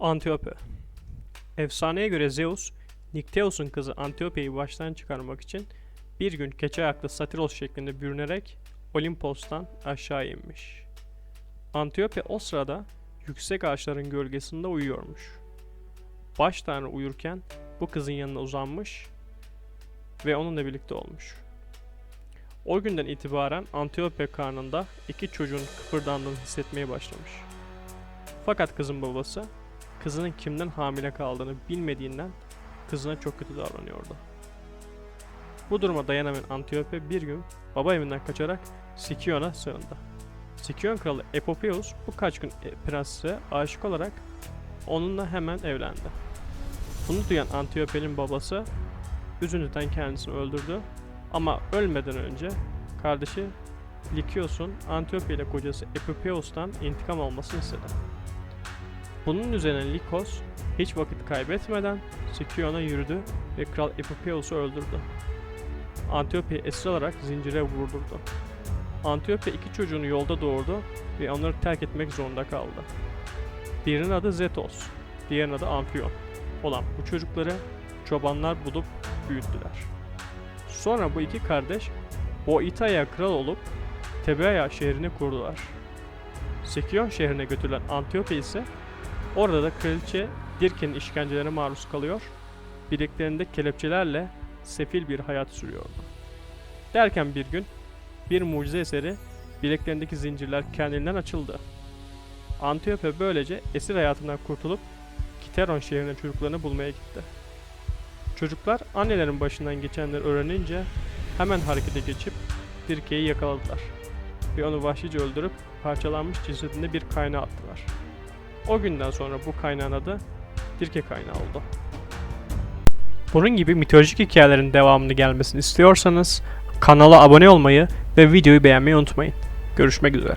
Antiope Efsaneye göre Zeus, Nikteos'un kızı Antiope'yi baştan çıkarmak için bir gün keçi ayaklı Satiros şeklinde bürünerek Olimpos'tan aşağı inmiş. Antiope o sırada yüksek ağaçların gölgesinde uyuyormuş. Baş tanrı uyurken bu kızın yanına uzanmış ve onunla birlikte olmuş. O günden itibaren Antiope karnında iki çocuğun kıpırdandığını hissetmeye başlamış. Fakat kızın babası kızının kimden hamile kaldığını bilmediğinden kızına çok kötü davranıyordu. Bu duruma dayanamayan Antiope bir gün baba evinden kaçarak Sikion'a sığındı. Sikion kralı Epopeus bu kaç gün e- prense aşık olarak onunla hemen evlendi. Bunu duyan Antiope'nin babası üzüntüden kendisini öldürdü ama ölmeden önce kardeşi Likios'un Antiope ile kocası Epopeus'tan intikam almasını istedi. Bunun üzerine Likos hiç vakit kaybetmeden Sikion'a yürüdü ve Kral Epopeus'u öldürdü. Antiope'yi esir alarak zincire vurdurdu. Antiope iki çocuğunu yolda doğurdu ve onları terk etmek zorunda kaldı. Birinin adı Zetos, diğerinin adı Amphion olan bu çocukları çobanlar bulup büyüttüler. Sonra bu iki kardeş Boitaya kral olup Tebeaya şehrini kurdular. Sikion şehrine götürülen Antiope ise orada da kraliçe Dirke'nin işkencelerine maruz kalıyor, bileklerinde kelepçelerle sefil bir hayat sürüyordu. Derken bir gün bir mucize eseri bileklerindeki zincirler kendinden açıldı. Antiope böylece esir hayatından kurtulup Kiteron şehrine çocuklarını bulmaya gitti. Çocuklar annelerin başından geçenleri öğrenince hemen harekete geçip Dirke'yi yakaladılar ve onu vahşice öldürüp parçalanmış cesedini bir kaynağa attılar. O günden sonra bu kaynağın adı Dirke kaynağı oldu. Bunun gibi mitolojik hikayelerin devamını gelmesini istiyorsanız kanala abone olmayı ve videoyu beğenmeyi unutmayın. Görüşmek üzere.